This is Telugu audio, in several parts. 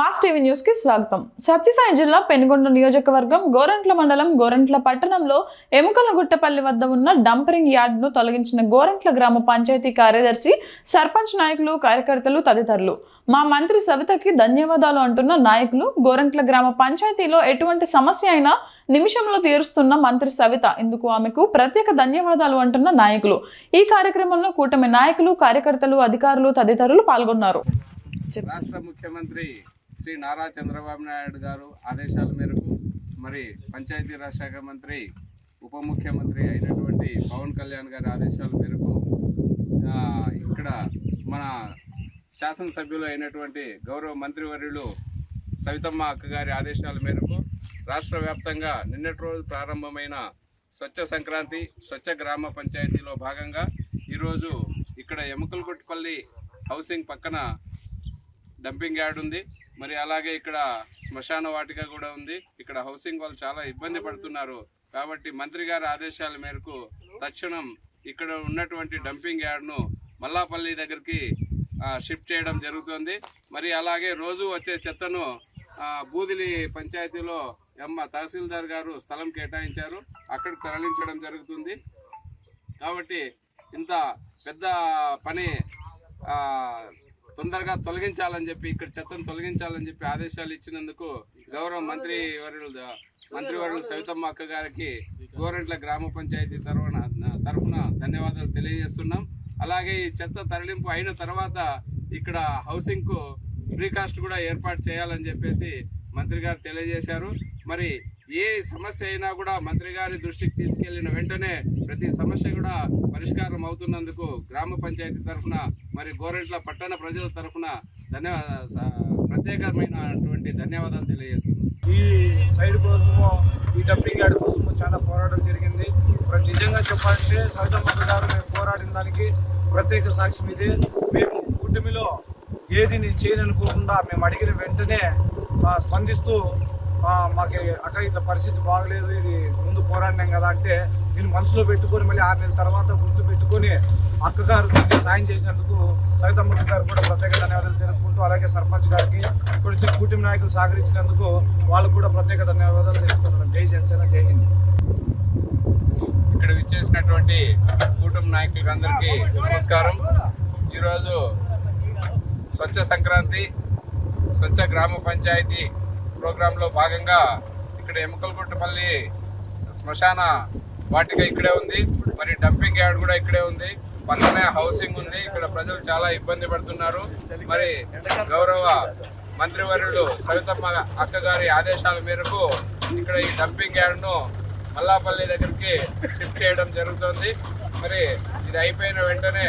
మాస్ టీవీ న్యూస్కి స్వాగతం. సత్యసాయి జిల్లా పెనుగొండ నియోజకవర్గం గోరంట్ల మండలం గోరంట్ల పట్టణంలో ఎముకలగుట్టపల్లి వద్ద ఉన్న డంపరింగ్ యార్డ్ను తొలగించిన గోరంట్ల గ్రామ పంచాయతీ కార్యదర్శి సర్పంచ్ నాయకులు కార్యకర్తలు తదితరులు. మా మంత్రి సవితకి ధన్యవాదాలు అంటున్న నాయకులు గోరంట్ల గ్రామ పంచాయతీలో ఎటువంటి సమస్య అయినా నిమిషంలో తీరుస్తున్న మంత్రి సవిత ఇందుకు ఆమెకు ప్రత్యేక ధన్యవాదాలు అంటున్న నాయకులు. ఈ కార్యక్రమంలో కూటమి నాయకులు కార్యకర్తలు అధికారులు తదితరులు పాల్గొన్నారు. రాష్ట్ర ముఖ్యమంత్రి శ్రీ నారా చంద్రబాబు నాయుడు గారు ఆదేశాల మేరకు మరి పంచాయతీరాజ్ శాఖ మంత్రి ఉప ముఖ్యమంత్రి అయినటువంటి పవన్ కళ్యాణ్ గారి ఆదేశాల మేరకు ఇక్కడ మన శాసనసభ్యులు అయినటువంటి గౌరవ మంత్రివర్యులు సవితమ్మ అక్క గారి ఆదేశాల మేరకు రాష్ట్ర వ్యాప్తంగా నిన్నటి రోజు ప్రారంభమైన స్వచ్ఛ సంక్రాంతి స్వచ్ఛ గ్రామ పంచాయతీలో భాగంగా ఈరోజు ఇక్కడ ఎముకలగుట్టుపల్లి హౌసింగ్ పక్కన డంపింగ్ యార్డ్ ఉంది. మరి అలాగే ఇక్కడ శ్మశాన వాటిక కూడా ఉంది. ఇక్కడ హౌసింగ్ వాళ్ళు చాలా ఇబ్బంది పడుతున్నారు. కాబట్టి మంత్రి గారి ఆదేశాల మేరకు తక్షణం ఇక్కడ ఉన్నటువంటి డంపింగ్ యార్డ్ను మల్లాపల్లి దగ్గరికి షిఫ్ట్ చేయడం జరుగుతుంది. మరి అలాగే రోజు వచ్చే చెత్తను బూదిలి పంచాయతీలో ఎమ్మ తహసీల్దార్ గారు స్థలం కేటాయించారు. అక్కడికి తరలించడం జరుగుతుంది. కాబట్టి ఇంత పెద్ద పని తొందరగా తొలగించాలని చెప్పి ఇక్కడ చెత్తను తొలగించాలని చెప్పి ఆదేశాలు ఇచ్చినందుకు గౌరవ మంత్రి వర్యులు మంత్రివర్యులు సవితమ్మ అక్క గారికి గోరెంట్ల గ్రామ పంచాయతీ తరఫున తరఫున ధన్యవాదాలు తెలియజేస్తున్నాం. అలాగే ఈ చెత్త తరలింపు అయిన తర్వాత ఇక్కడ హౌసింగ్కు ఫ్రీ కాస్ట్ కూడా ఏర్పాటు చేయాలని చెప్పేసి మంత్రి గారు తెలియజేశారు. మరి ఏ సమస్య అయినా కూడా మంత్రి గారి దృష్టికి తీసుకెళ్ళిన వెంటనే ప్రతి సమస్య కూడా పరిష్కారం అవుతున్నందుకు గ్రామ పంచాయతీ తరఫున మరి గోరెంట్ల పట్టణ ప్రజల తరఫున ధన్యవాద స- ప్రత్యేకమైనటువంటి ధన్యవాదాలు తెలియజేస్తున్నాం. ఈ సైడ్ కోసము ఈ డంపింగ్ యార్డ్ కోసము చాలా పోరాటం జరిగింది. మరి నిజంగా చెప్పాలంటే సవితమ్మ గారు మేము పోరాడిన దానికి ప్రత్యేక సాక్ష్యం ఇది. మేము కూటమిలో ఏది నేను చేయననుకోకుండా మేము అడిగిన వెంటనే స్పందిస్తూ మాకు అక్క ఇట్లా పరిస్థితి బాగలేదు ఇది ముందు పోరాడినాం కదా అంటే దీన్ని మనసులో పెట్టుకొని మళ్ళీ ఆరు నెలల తర్వాత గుర్తు పెట్టుకొని అక్కగారు సాయం చేసినందుకు సవితమ్మ గారు కూడా ప్రత్యేక ధన్యవాదాలు తెలుపుకుంటూ అలాగే సర్పంచ్ గారికి ఇక్కడ వచ్చి కూటమి నాయకులు సహకరించినందుకు వాళ్ళకు కూడా ప్రత్యేక ధన్యవాదాలు తెలుపుతున్నాను జై జనసేన జై హింద్. ఇక్కడ విచ్చేసినటువంటి కూటమి నాయకులకు అందరికీ నమస్కారం. ఈరోజు స్వచ్ఛ సంక్రాంతి స్వచ్ఛ గ్రామ పంచాయతీ ప్రోగ్రాంలో భాగంగా ఇక్కడ ఎముకలగుట్టపల్లి శ్మశాన వాటిక ఇక్కడే ఉంది. మరి డంపింగ్ యార్డ్ కూడా ఇక్కడే ఉంది. పక్కనే హౌసింగ్ ఉంది. ఇక్కడ ప్రజలు చాలా ఇబ్బంది పడుతున్నారు. మరి గౌరవ మంత్రివర్యులు సవితమ్మ అక్క గారి ఆదేశాల మేరకు ఇక్కడ ఈ డంపింగ్ యార్డ్ను మల్లాపల్లి దగ్గరికి షిఫ్ట్ చేయడం జరుగుతుంది. మరి ఇది అయిపోయిన వెంటనే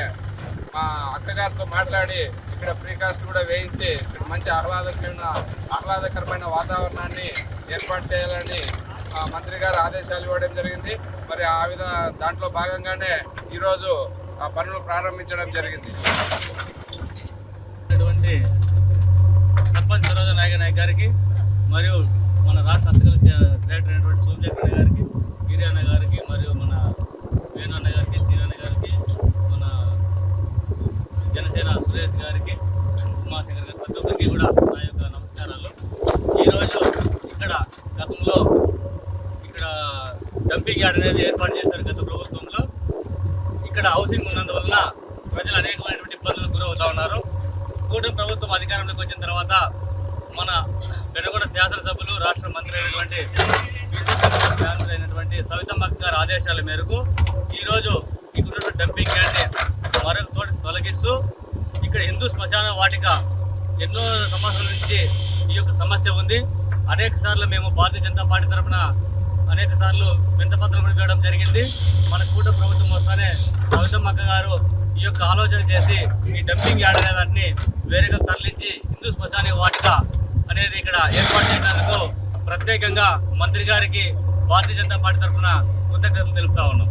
మా అక్కగారితో మాట్లాడి ఇక్కడ ప్రీకాస్ట్ కూడా వేయించి ఇక్కడ మంచి ఆహ్లాదకరమైన ఆహ్లాదకరమైన వాతావరణాన్ని ఏర్పాటు చేయాలని ఆ మంత్రి గారు ఆదేశాలు ఇవ్వడం జరిగింది. మరి ఆ విధ దాంట్లో భాగంగానే ఈరోజు ఆ పనులు ప్రారంభించడం జరిగింది. సర్పంచ్ సరోజ నాయక నాయక్ గారికి మరియు మన రాష్ట్ర హస్తకళ డైరెక్టర్ అయినటువంటి సోమశేఖర్ గారికి గిరి అన్న గారికి మరియు మన వేణు అన్న గారికి సీన అన్న గారికి మన జనసేన సురేష్ గారికి ఉమాశంకర్ గారికి ప్రతి ఒక్కరికి కూడా నా యొక్క నమస్కారాలు ఈరోజు ఇక్కడ గతంలో ఇక్కడ డంపింగ్ యార్డ్ అనేది ఏర్పాటు చేశారు గత ప్రభుత్వంలో. ఇక్కడ హౌసింగ్ ఉన్నందువలన ప్రజలు అనేకమైనటువంటి ఇబ్బందులకు గురవుతా ఉన్నారు. కూటమి ప్రభుత్వం అధికారంలోకి వచ్చిన తర్వాత మన పెనుగొండ శాసనసభ్యులు రాష్ట్ర మంత్రి అయినటువంటి అయినటువంటి సవితమ్మ గారి ఆదేశాల మేరకు ఈరోజు ఇక్కడ డంపింగ్ యార్డ్ని మరొక చోట తొలగిస్తూ ఇక్కడ హిందూ శ్మశాన వాటిక ఎన్నో సంవత్సరాల నుంచి ఈ యొక్క సమస్య ఉంది. అనేక సార్లు మేము భారతీయ జనతా పార్టీ తరఫున అనేక సార్లు వింతపత్రం కూడా ఇవ్వడం జరిగింది. మన కూట ప్రభుత్వం వస్తానే సవితమ్మక్క గారు ఈ యొక్క ఆలోచన చేసి ఈ డంపింగ్ యార్డ్ అనే దాన్ని వేరేగా తరలించి హిందూ శ్మశాని వాటిక అనేది ఇక్కడ ఏర్పాటు చేయడానికి ప్రత్యేకంగా మంత్రి గారికి భారతీయ జనతా పార్టీ తరఫున కృతజ్ఞతలు తెలుపుతా ఉన్నాం.